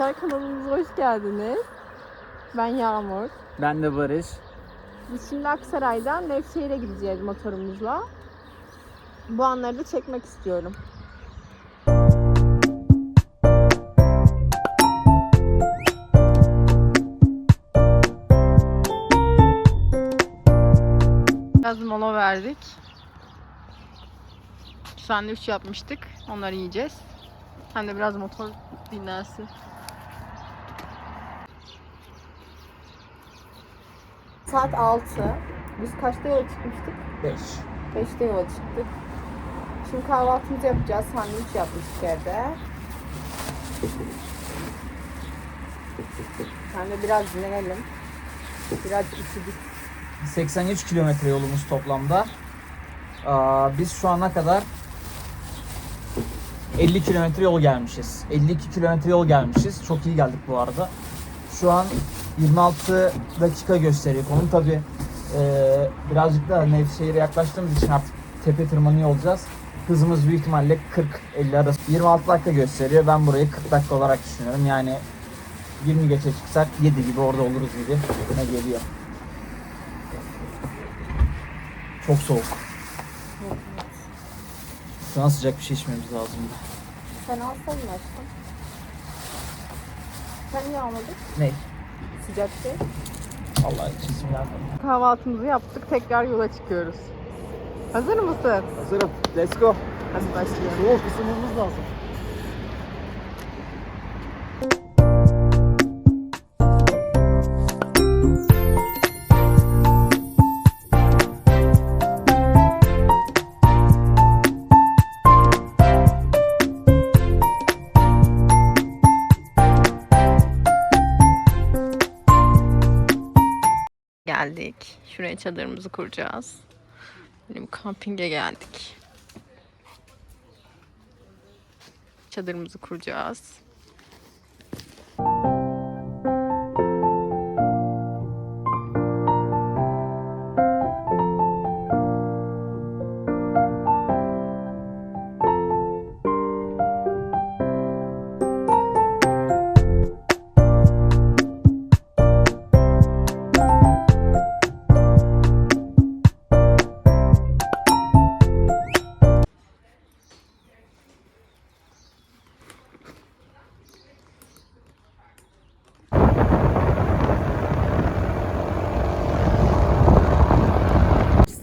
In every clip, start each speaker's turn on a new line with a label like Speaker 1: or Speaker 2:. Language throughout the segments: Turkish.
Speaker 1: Arkadaşlar kanalımıza hoş geldiniz. Ben Yağmur.
Speaker 2: Ben de Barış.
Speaker 1: Biz şimdi Aksaray'dan Nevşehir'e gideceğiz motorumuzla. Bu anları da çekmek istiyorum. Biraz mola verdik. Sandviç yapmıştık. Onları yiyeceğiz. Hem de biraz motor dinlensin. Saat 6. Biz kaçta yola çıkmıştık?
Speaker 2: 5.
Speaker 1: 5'te yola çıktık. Şimdi kahvaltımızı yapacağız. Sandviç yapmıştık evde. Sen de biraz dinlenelim. Biraz üşüdük.
Speaker 2: 83 kilometre yolumuz toplamda. Aa, biz şu ana kadar 50 kilometre yol gelmişiz. 52 kilometre yol gelmişiz. Çok iyi geldik bu arada. Şu an 26 dakika gösteriyor. Konu tabi birazcık da Nevşehir'e yaklaştığımız için artık tepe tırmanıyor olacağız. Hızımız büyük ihtimalle 40-50 arası. 26 dakika gösteriyor. Ben burayı 40 dakika olarak düşünüyorum. Yani 20 geçe çıksak 7 gibi orada oluruz gibi ne geliyor. Çok soğuk. Şu an sıcak bir şey içmemiz lazım.
Speaker 1: Sen alsaydın aşkım. Sen niye almadın?
Speaker 2: Ne?
Speaker 1: Sıcak şey.
Speaker 2: Vallahi içesim gelmedi.
Speaker 1: Kahvaltımızı yaptık. Tekrar yola çıkıyoruz. Hazır mısın?
Speaker 2: Hazırım. Let's go.
Speaker 1: Hadi başlayalım.
Speaker 2: Soğuk ısınmamız lazım.
Speaker 1: Çadırımızı kuracağız. Böyle kampinge geldik. Çadırımızı kuracağız.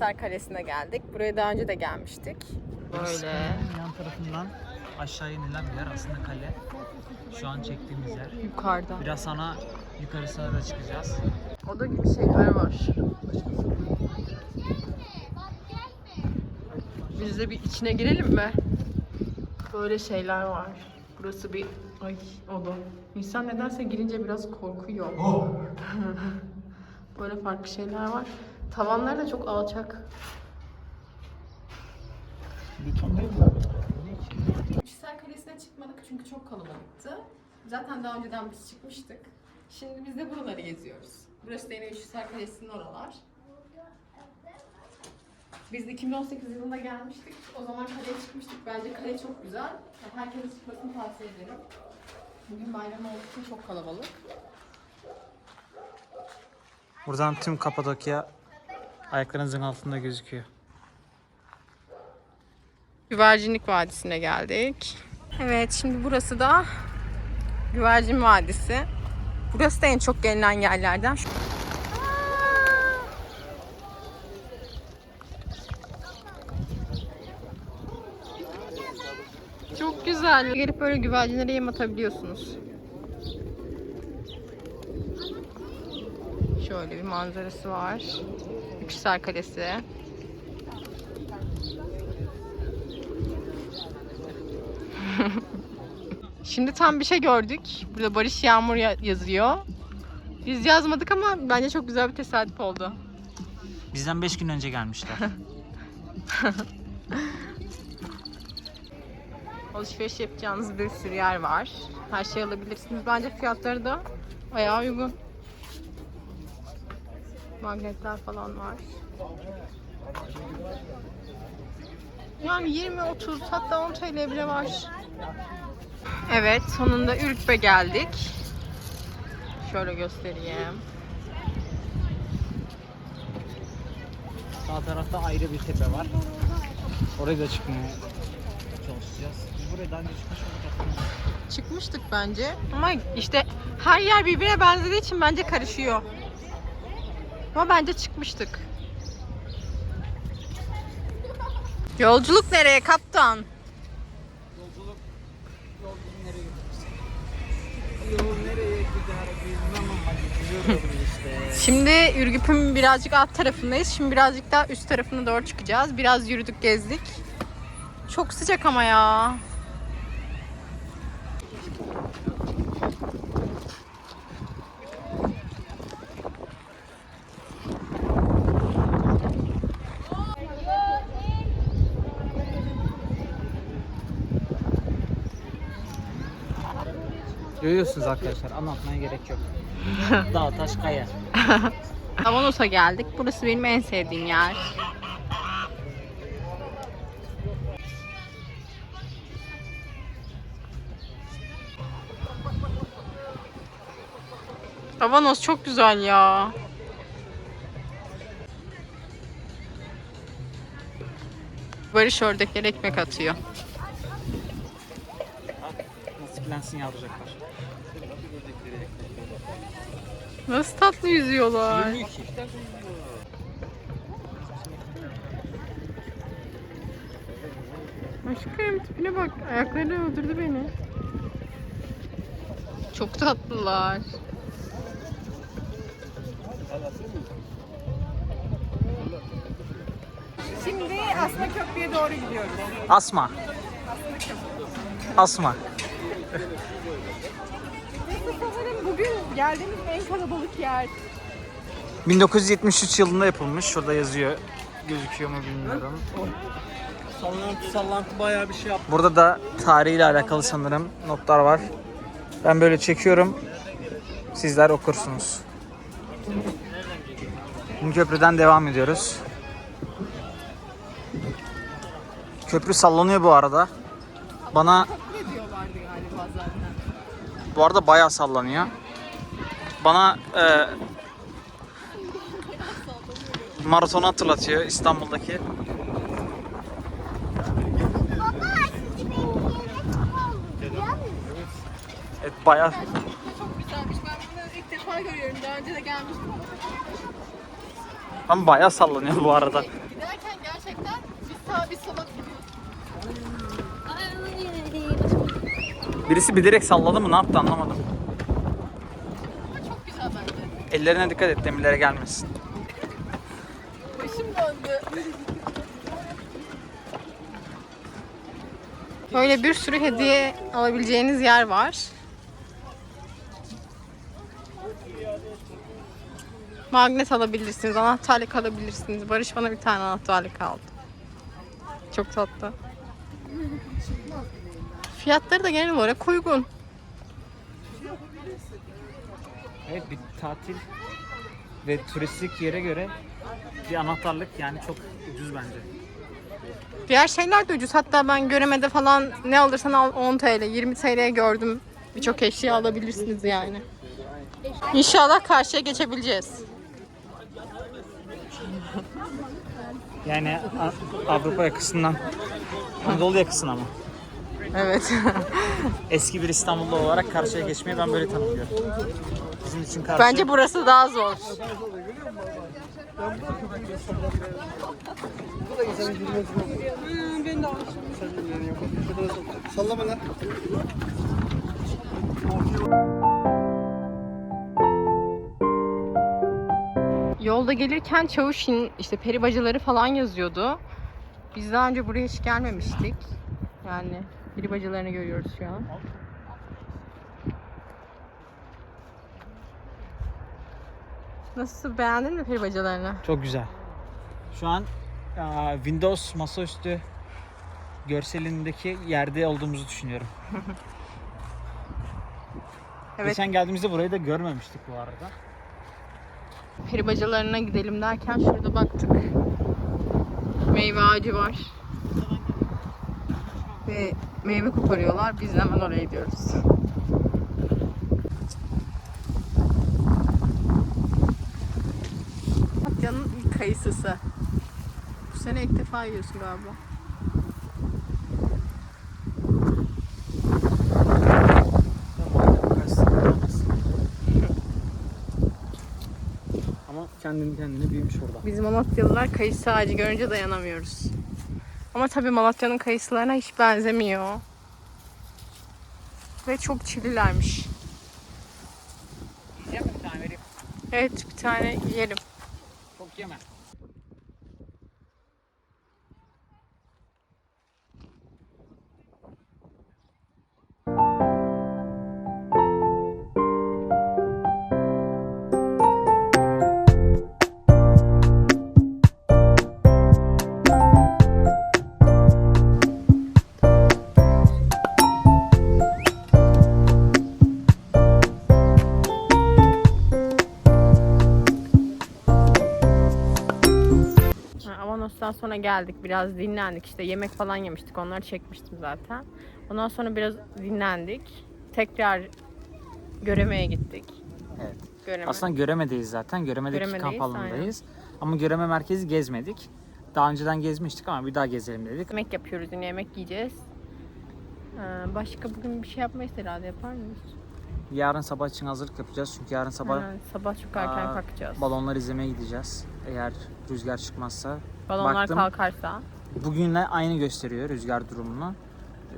Speaker 1: Hisar Kalesi'ne geldik. Buraya daha önce de gelmiştik. Böyle.
Speaker 2: Yan tarafından aşağı inilen bir yer aslında kale. Şu an çektiğimiz yer.
Speaker 1: Yukarıda.
Speaker 2: Biraz sonra yukarısına da çıkacağız.
Speaker 1: Oda gibi şeyler var. Biz de bir içine girelim mi? Böyle şeyler var. Burası bir ay oda. İnsan nedense girince biraz korkuyor. Böyle farklı şeyler var. Tavanlar da çok alçak. Üçsel Kalesi'ne çıkmadık çünkü çok kalabalıktı. Zaten daha önceden biz çıkmıştık. Şimdi biz de buraları geziyoruz. Burası da yine Üçsel Kalesi'nin oralar. Biz de 2018 yılında gelmiştik. O zaman kaleye çıkmıştık. Bence kale çok güzel. Herkese çıkmasını tavsiye ederim. Bugün bayram olduğu için çok kalabalık.
Speaker 2: Buradan tüm Kapadokya ayaklarınızın altında gözüküyor.
Speaker 1: Güvercinlik Vadisi'ne geldik. Evet şimdi burası da Güvercin Vadisi. Burası da en çok gelinen yerlerden. Çok güzel. Gelip böyle güvercinlere yem atabiliyorsunuz. Şöyle bir manzarası var. Yüksel Kalesi. Şimdi tam bir şey gördük. Burada Barış Yağmur ya- yazıyor. Biz yazmadık ama bence çok güzel bir tesadüf oldu.
Speaker 2: Bizden 5 gün önce gelmişler.
Speaker 1: Alışveriş yapacağınız bir sürü yer var. Her şey alabilirsiniz. Bence fiyatları da bayağı uygun. Magnetler falan var. Yani 20, 30 hatta 10 TL bile var. Evet, sonunda Ürkbe geldik. Şöyle göstereyim.
Speaker 2: Sağ tarafta ayrı bir tepe var. Oraya da çıkmaya çalışacağız. Biz buraya daha önce çıkmış olduk
Speaker 1: Çıkmıştık bence. Ama işte her yer birbirine benzediği için bence karışıyor. Ama bence çıkmıştık. Yolculuk nereye kaptan?
Speaker 2: Yolculuk yol bizi nereye götürürse. Yol nereye gider bilmem ama işte.
Speaker 1: Şimdi Ürgüp'ün birazcık alt tarafındayız. Şimdi birazcık daha üst tarafına doğru çıkacağız. Biraz yürüdük, gezdik. Çok sıcak ama ya.
Speaker 2: Görüyorsunuz arkadaşlar anlatmaya gerek yok. Dağ, taş, kaya.
Speaker 1: Avanos'a geldik. Burası benim en sevdiğim yer. Avanos çok güzel ya. Barış oradakileri ekmek atıyor.
Speaker 2: Nasiplensin yavrucaklar.
Speaker 1: Nasıl tatlı yüzüyorlar.
Speaker 2: 22.
Speaker 1: Aşkım tipine bak. Ayakları öldürdü beni. Çok tatlılar. Şimdi Asma Köprü'ye doğru gidiyoruz.
Speaker 2: Asma. Asma.
Speaker 1: Sanırım bugün geldiğimiz en kalabalık yer.
Speaker 2: 1973 yılında yapılmış. Şurada yazıyor. Gözüküyor mu bilmiyorum.
Speaker 3: Sallantı sallantı bayağı bir şey yaptı.
Speaker 2: Burada da tarihiyle alakalı sanırım notlar var. Ben böyle çekiyorum. Sizler okursunuz. Şimdi köprüden devam ediyoruz. Köprü sallanıyor bu arada. Bana
Speaker 1: Ne diyorlardı galiba zaten.
Speaker 2: bu arada bayağı sallanıyor. Bana e, maratonu hatırlatıyor İstanbul'daki. Evet bayağı
Speaker 1: Çok güzelmiş. Ben bunu ilk defa görüyorum. Daha önce de gelmiştim ama
Speaker 2: bayağı sallanıyor bu arada.
Speaker 1: giderken gerçekten bir sağa bir sola gidiyoruz.
Speaker 2: Birisi bilerek salladı mı ne yaptı anlamadım.
Speaker 1: Ama çok güzel bence.
Speaker 2: Ellerine dikkat et demirlere gelmesin.
Speaker 1: Başım döndü. Böyle bir sürü hediye alabileceğiniz yer var. Magnet alabilirsiniz, anahtarlık alabilirsiniz. Barış bana bir tane anahtarlık aldı. Çok tatlı. Fiyatları da genel olarak uygun.
Speaker 2: Evet bir tatil ve turistik yere göre bir anahtarlık yani çok ucuz bence.
Speaker 1: Diğer şeyler de ucuz. Hatta ben göremede falan ne alırsan al 10 TL, 20 TL'ye gördüm. Birçok eşya alabilirsiniz yani. İnşallah karşıya geçebileceğiz.
Speaker 2: Yani Avrupa yakasından Anadolu yakasına mı?
Speaker 1: Evet.
Speaker 2: Eski bir İstanbullu olarak karşıya geçmeyi ben böyle tanımlıyorum. Bizim için karşı...
Speaker 1: Bence burası daha zor.
Speaker 3: Sallama lan.
Speaker 1: Yolda gelirken Çavuşin işte peri bacaları falan yazıyordu. Biz daha önce buraya hiç gelmemiştik. Yani peri bacalarını görüyoruz şu an. Nasıl beğendin mi peri bacalarını?
Speaker 2: Çok güzel. Şu an aa, Windows masaüstü görselindeki yerde olduğumuzu düşünüyorum.
Speaker 1: Evet.
Speaker 2: Geçen geldiğimizde burayı da görmemiştik bu arada.
Speaker 1: Peri bacalarına gidelim derken şurada baktık. Meyve ağacı var. Ve meyve koparıyorlar. Biz hemen oraya gidiyoruz. Malatya'nın ilk kayısısı. Bu sene ilk defa yiyorsun galiba.
Speaker 3: Ama kendini kendine büyümüş orada.
Speaker 1: Biz Malatyalılar kayısı ağacı görünce dayanamıyoruz. Ama tabii Malatya'nın kayısılarına hiç benzemiyor. Ve çok çililermiş.
Speaker 2: Yiyecek bir tane vereyim.
Speaker 1: Evet bir tane yerim.
Speaker 2: Çok yeme.
Speaker 1: Avanos'tan sonra geldik. Biraz dinlendik. İşte yemek falan yemiştik. Onları çekmiştim zaten. Ondan sonra biraz dinlendik. Tekrar Göreme'ye gittik.
Speaker 2: Evet.
Speaker 1: Göreme.
Speaker 2: Aslında Göreme'deyiz zaten. Göreme'deki
Speaker 1: Göreme'deyiz,
Speaker 2: kamp alanındayız. Ama Göreme merkezi gezmedik. Daha önceden gezmiştik ama bir daha gezelim dedik.
Speaker 1: Yemek yapıyoruz yine yemek yiyeceğiz. Ee, başka bugün bir şey yapmayız herhalde yapar mıyız?
Speaker 2: Yarın sabah için hazırlık yapacağız. Çünkü yarın sabah
Speaker 1: Aynen, sabah çok erken
Speaker 2: Aa,
Speaker 1: kalkacağız.
Speaker 2: balonlar izlemeye gideceğiz. Eğer rüzgar çıkmazsa.
Speaker 1: Balonlar
Speaker 2: baktım.
Speaker 1: kalkarsa.
Speaker 2: Bugünle aynı gösteriyor rüzgar durumunu.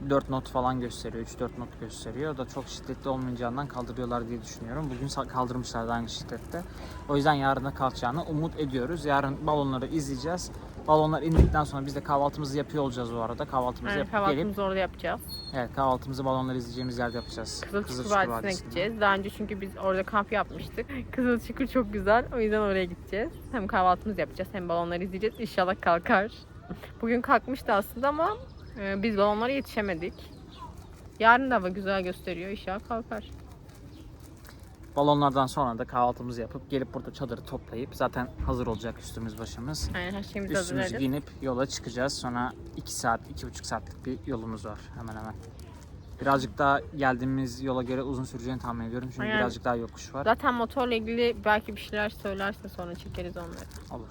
Speaker 2: 4 not falan gösteriyor, 3-4 not gösteriyor. O da çok şiddetli olmayacağından kaldırıyorlar diye düşünüyorum. Bugün sa- kaldırmışlardı aynı şiddette. O yüzden yarın da kalkacağını umut ediyoruz. Yarın balonları izleyeceğiz. Balonlar indikten sonra biz de kahvaltımızı yapıyor olacağız bu arada. Kahvaltımızı
Speaker 1: Yani
Speaker 2: yapıp gelip
Speaker 1: kahvaltımızı orada yapacağız.
Speaker 2: evet, kahvaltımızı balonları izleyeceğimiz yerde yapacağız.
Speaker 1: Kızılçukur
Speaker 2: Kızılçukur
Speaker 1: Vadisi'ne gideceğiz. Daha önce çünkü biz orada kamp yapmıştık. Kızılçukur çok güzel. O yüzden oraya gideceğiz. Hem kahvaltımızı yapacağız hem balonları izleyeceğiz. İnşallah kalkar. Bugün kalkmıştı aslında ama e, biz balonlara yetişemedik. Yarın da hava güzel gösteriyor. İnşallah kalkar.
Speaker 2: Balonlardan sonra da kahvaltımızı yapıp gelip burada çadırı toplayıp zaten hazır olacak üstümüz başımız.
Speaker 1: Yani her şeyimizi
Speaker 2: Üstümüzü giyinip yola çıkacağız. Sonra 2 saat, 2,5 saatlik bir yolumuz var hemen hemen. Birazcık daha geldiğimiz yola göre uzun süreceğini tahmin ediyorum. Çünkü
Speaker 1: Aynen.
Speaker 2: birazcık daha yokuş var.
Speaker 1: Zaten motorla ilgili belki bir şeyler söylerse sonra çekeriz onları.
Speaker 2: Olur.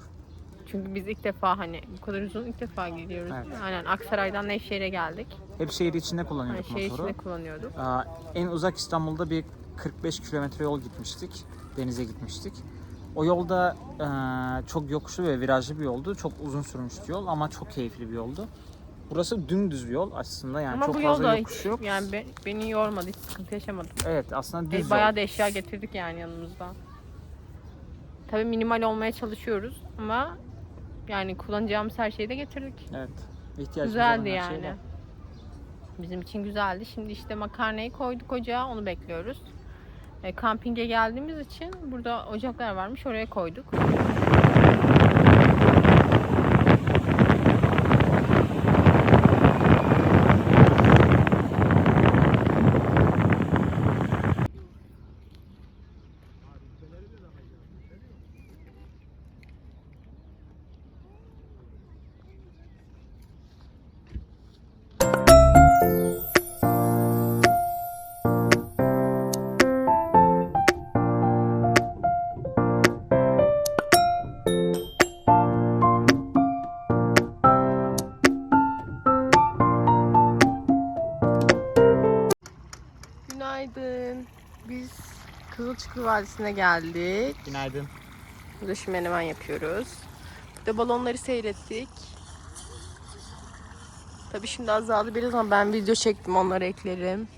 Speaker 1: Çünkü biz ilk defa hani bu kadar uzun ilk defa gidiyoruz.
Speaker 2: Evet.
Speaker 1: Aynen Aksaray'dan Nevşehir'e geldik.
Speaker 2: Hep şehir içinde kullanıyorduk
Speaker 1: şehir
Speaker 2: motoru.
Speaker 1: içinde kullanıyorduk.
Speaker 2: Aa, en uzak İstanbul'da bir 45 kilometre yol gitmiştik. Denize gitmiştik. O yolda eee, çok yokuşlu ve virajlı bir yoldu. Çok uzun sürmüştü yol ama çok keyifli bir yoldu. Burası dümdüz bir yol aslında yani
Speaker 1: Ama
Speaker 2: çok
Speaker 1: bu
Speaker 2: fazla
Speaker 1: yolda
Speaker 2: yokuş
Speaker 1: hiç
Speaker 2: yok.
Speaker 1: yani be- beni yormadı, hiç sıkıntı yaşamadım.
Speaker 2: Evet aslında düz
Speaker 1: E,
Speaker 2: yol.
Speaker 1: bayağı da eşya getirdik yani yanımızda. Tabii minimal olmaya çalışıyoruz ama yani kullanacağımız her şeyi de getirdik.
Speaker 2: Evet. İhtiyacımız
Speaker 1: Güzeldi
Speaker 2: olan her şey
Speaker 1: yani.
Speaker 2: var.
Speaker 1: Bizim için güzeldi. Şimdi işte makarnayı koyduk ocağa, onu bekliyoruz. E, kampinge geldiğimiz için burada ocaklar varmış, oraya koyduk. Vadisi'ne geldik.
Speaker 2: Günaydın.
Speaker 1: Burada şimdi menemen yapıyoruz. Burada balonları seyrettik. Tabii şimdi azaldı biraz ama ben video çektim onları eklerim.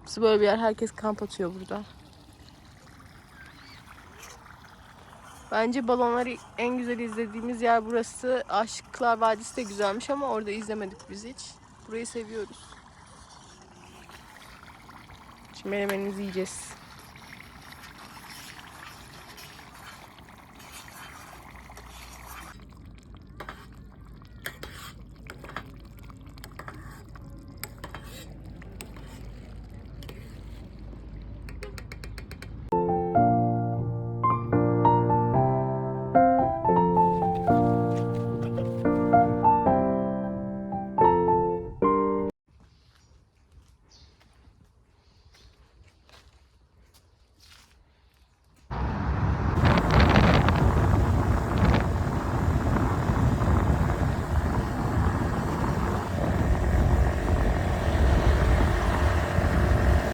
Speaker 1: Burası böyle bir yer. Herkes kamp atıyor burada. Bence balonları en güzel izlediğimiz yer burası. Aşıklar Vadisi de güzelmiş ama orada izlemedik biz hiç. Burayı seviyoruz. Şimdi menemenimizi yiyeceğiz.